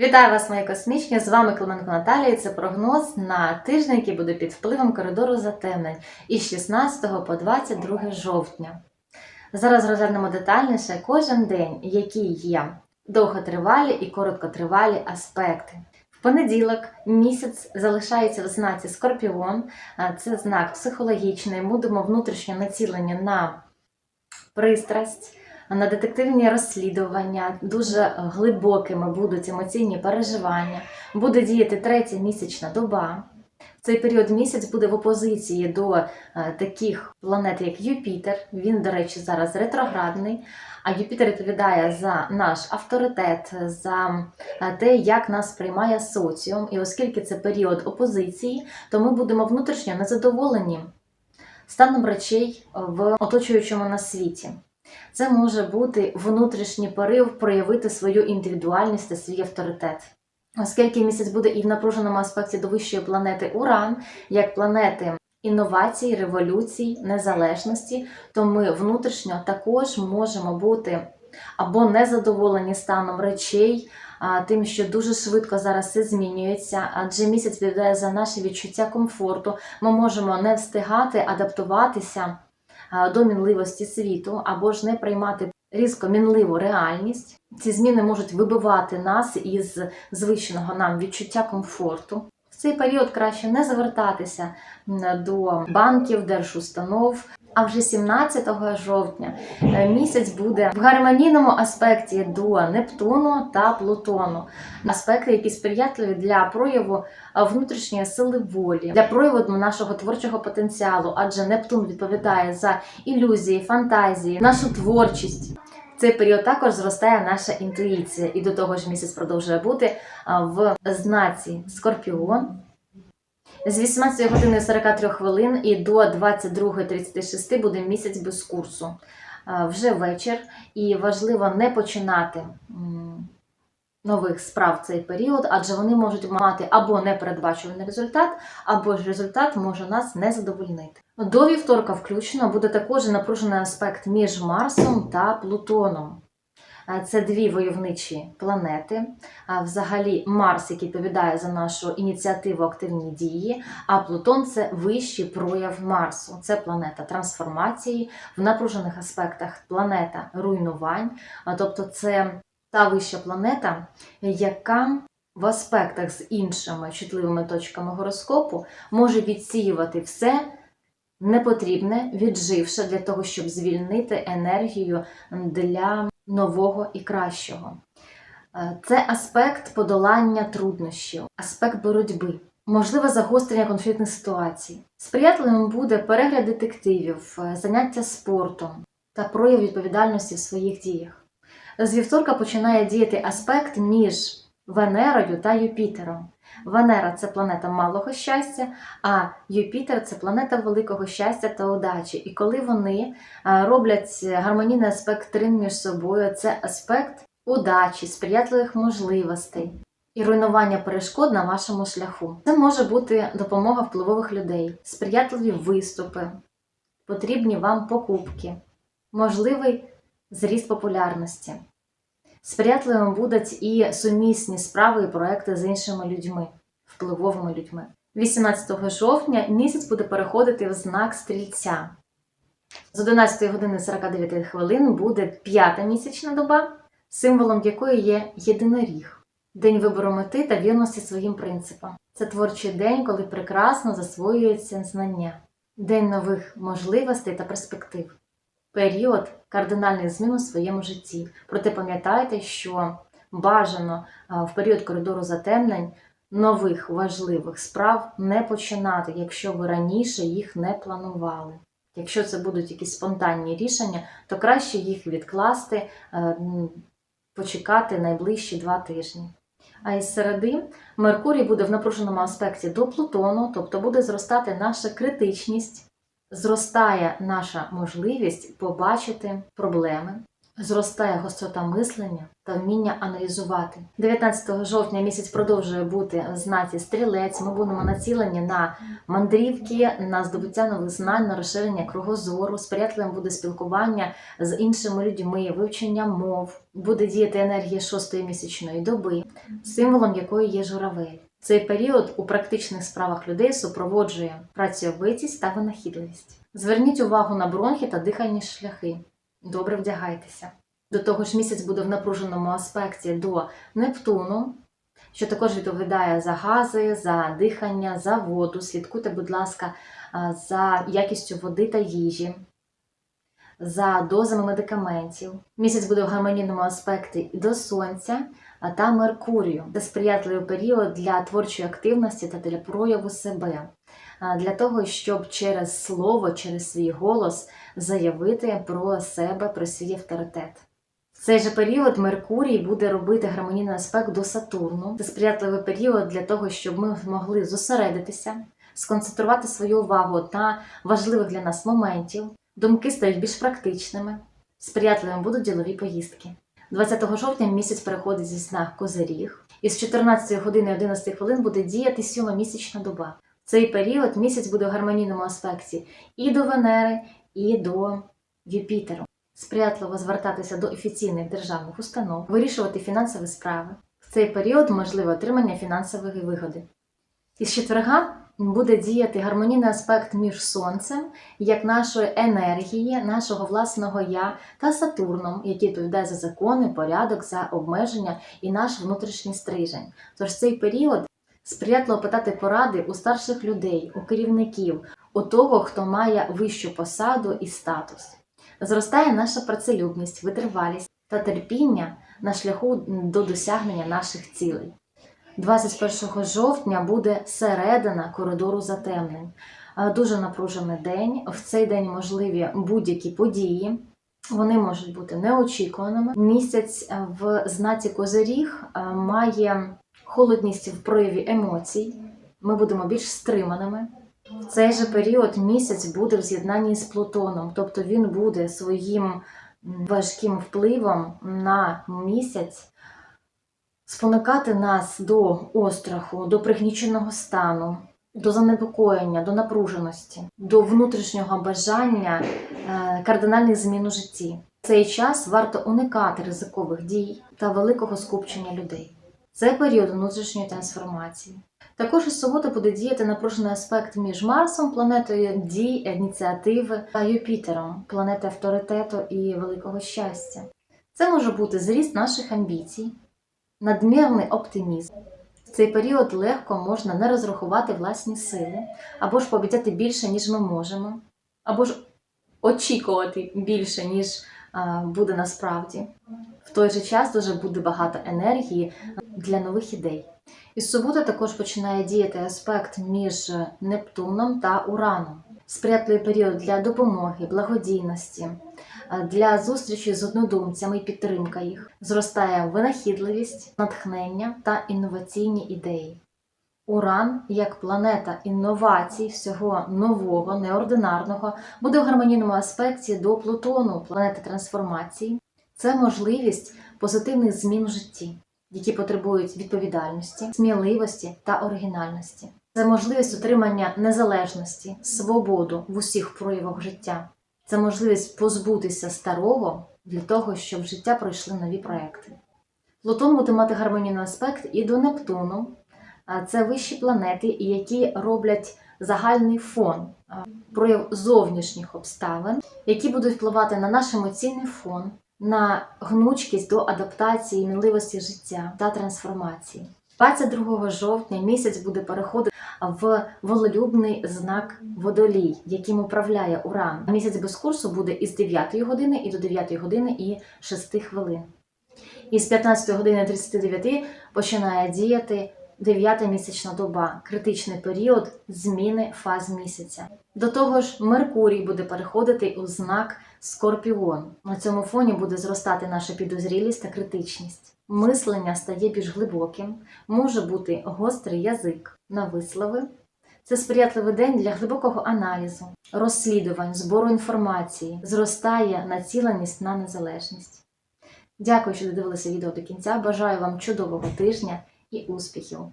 Вітаю вас, мої космічні! З вами Клименко Наталія. і Це прогноз на тиждень, який буде під впливом коридору затемнень із 16 по 22 жовтня. Зараз розглянемо детальніше кожен день, які є довготривалі і короткотривалі аспекти. В понеділок місяць залишається в знаці Скорпіон. Це знак психологічний. Будемо внутрішньо націлені на пристрасть, на детективні розслідування, дуже глибокими будуть емоційні переживання. Буде діяти третя місячна доба. Цей період місяць буде в опозиції до е, таких планет, як Юпітер. Він, до речі, зараз ретроградний. А Юпітер відповідає за наш авторитет, за е, те, як нас приймає соціум. І оскільки це період опозиції, то ми будемо внутрішньо незадоволені станом речей в оточуючому нас світі. Це може бути внутрішній порив проявити свою індивідуальність та свій авторитет. Оскільки місяць буде і в напруженому аспекті до вищої планети Уран, як планети інновацій, революцій, незалежності, то ми внутрішньо також можемо бути або незадоволені станом речей, тим, що дуже швидко зараз все змінюється, адже місяць відповідає за наше відчуття комфорту. Ми можемо не встигати адаптуватися до мінливості світу, або ж не приймати різко мінливу реальність. Ці зміни можуть вибивати нас із звичного нам відчуття комфорту. В цей період краще не звертатися до банків, держустанов. А вже 17 жовтня е, місяць буде в гармонійному аспекті до Нептуну та Плутону. Аспекти, які сприятливі для прояву внутрішньої сили волі, для прояву нашого творчого потенціалу, адже Нептун відповідає за ілюзії, фантазії, нашу творчість. Цей період також зростає наша інтуїція, і до того ж місяць продовжує бути в знаці Скорпіон. З 18 години 43 хвилин і до 22.36 буде місяць без курсу. Вже вечір, і важливо не починати нових справ в цей період, адже вони можуть мати або непередбачуваний результат, або ж результат може нас не задовольнити. До вівторка включно буде також напружений аспект між Марсом та Плутоном. А Це дві войовничі планети. А Взагалі, Марс, який відповідає за нашу ініціативу активні дії, а Плутон це вищий прояв Марсу. Це планета трансформації, в напружених аспектах планета руйнувань. Тобто, це та вища планета, яка в аспектах з іншими чутливими точками гороскопу може відсіювати все непотрібне, відживше для того, щоб звільнити енергію для нового і кращого. Е, Це аспект подолання труднощів, аспект боротьби, можливе загострення конфліктних ситуацій. Сприятливим буде перегляд детективів, е, заняття спортом та прояв відповідальності в своїх діях. З вівторка починає діяти аспект між Венерою та Юпітером. Венера це планета малого щастя, а Юпітер це планета великого щастя та удачі. І коли вони роблять гармонійний аспект трин між собою, це аспект удачі, сприятливих можливостей і руйнування перешкод на вашому шляху. Це може бути допомога впливових людей, сприятливі виступи, потрібні вам покупки, можливий зріст популярності. Сприятливим будуть і сумісні справи і проекти з іншими людьми, впливовими людьми. 18 жовтня місяць буде переходити в знак стрільця. З 11 години 49 хвилин буде п'ята місячна доба, символом якої є єдиноріг, день вибору мети та вірності своїм принципам. Це творчий день, коли прекрасно засвоюються знання, день нових можливостей та перспектив період кардинальних змін у своєму житті. Проте пам'ятайте, що бажано в період коридору затемнень нових важливих справ не починати, якщо ви раніше їх не планували. Якщо це будуть якісь спонтанні рішення, то краще їх відкласти, е, почекати найближчі два тижні. А із середи Меркурій буде в напруженому аспекті до Плутону, тобто буде зростати наша критичність, зростає наша можливість побачити проблеми, Зростає гострота мислення та вміння аналізувати. 19 жовтня місяць продовжує бути в знаці стрілець. Ми будемо націлені на мандрівки, на здобуття нових знань, на розширення кругозору. Сприятливим буде спілкування з іншими людьми, вивчення мов. Буде діяти енергія шостої місячної доби, символом якої є журавель. Цей період у практичних справах людей супроводжує працьовитість та винахідливість. Зверніть увагу на бронхи та дихальні шляхи. Добре вдягайтеся. До того ж, місяць буде в напруженому аспекті до Нептуну, що також відповідає за гази, за дихання, за воду. Слідкуйте, будь ласка, за якістю води та їжі, за дозами медикаментів. Місяць буде в гармонійному аспекті до Сонця та Меркурію. Це сприятливий період для творчої активності та для прояву себе, для того, щоб через слово, через свій голос заявити про себе, про свій авторитет. В цей же період Меркурій буде робити гармонійний аспект до Сатурну. Це сприятливий період для того, щоб ми могли зосередитися, сконцентрувати свою увагу на важливих для нас моментів. Думки стають більш практичними, сприятливими будуть ділові поїздки. 20 жовтня місяць переходить зі знак Козиріг, і з 14 години 11 хвилин буде діяти сьома місячна доба. В цей період місяць буде в гармонійному аспекті і до Венери, і до Юпітеру. Сприятливо звертатися до офіційних державних установ, вирішувати фінансові справи. В цей період можливе отримання фінансової вигоди. Із четверга буде діяти гармонійний аспект між Сонцем, як нашої енергії, нашого власного я та Сатурном, який відповідає за закони, порядок, за обмеження і наш внутрішній стрижень. Тож цей період сприятливо питати поради у старших людей, у керівників, у того, хто має вищу посаду і статус. Зростає наша працелюбність, витривалість та терпіння на шляху до досягнення наших цілей. 21 жовтня буде середина коридору затемнень. Е, Дуже напружений день. В цей день можливі будь-які події. Вони можуть бути неочікуваними. Місяць е, в знаці Козиріг е, має холодність в прояві емоцій. Ми будемо більш стриманими. В цей же період місяць буде в з'єднанні з Плутоном, тобто він буде своїм важким впливом на місяць спонукати нас до остраху, до пригніченого стану, до занепокоєння, до напруженості, до внутрішнього бажання е, кардинальних змін у житті. В цей час варто уникати ризикових дій та великого скупчення людей. Це період внутрішньої трансформації. Також із суботи буде діяти напружений аспект між Марсом, планетою дій, ініціативи, та Юпітером, планетою авторитету і великого щастя. Це може бути зріст наших амбіцій, надмірний оптимізм. В цей період легко можна не розрахувати власні сили, або ж пообіцяти більше, ніж ми можемо, або ж очікувати більше, ніж буде насправді. В той же час дуже буде багато енергії для нових ідей. Із суботи також починає діяти аспект між Нептуном та Ураном. Сприятливий період для допомоги, благодійності, для зустрічі з однодумцями і підтримка їх. Зростає винахідливість, натхнення та інноваційні ідеї. Уран, як планета інновацій, всього нового, неординарного, буде в гармонійному аспекті до Плутону, планети трансформації. Це можливість позитивних змін в житті, які потребують відповідальності, сміливості та оригінальності. Це можливість отримання незалежності, свободу в усіх проявах життя. Це можливість позбутися старого для того, щоб в життя пройшли нові проекти. Плутон буде мати гармонійний аспект і до Нептуну. Це вищі планети, які роблять загальний фон, прояв зовнішніх обставин, які будуть впливати на наш емоційний фон, на гнучкість до адаптації, мінливості життя та трансформації. 22 жовтня місяць буде переходити в волелюбний знак водолій, яким управляє Уран. Місяць без курсу буде із 9 години і до 9 години і 6 хвилин. І з 15 години 39 починає діяти 9 місячна доба, критичний період зміни фаз місяця. До того ж, Меркурій буде переходити у знак Скорпіон. На цьому фоні буде зростати наша підозрілість та критичність. Мислення стає більш глибоким, може бути гострий язик на вислови. Це сприятливий день для глибокого аналізу, розслідувань, збору інформації, зростає націленість на незалежність. Дякую, що додивилися відео до кінця. Бажаю вам чудового тижня і успіхів!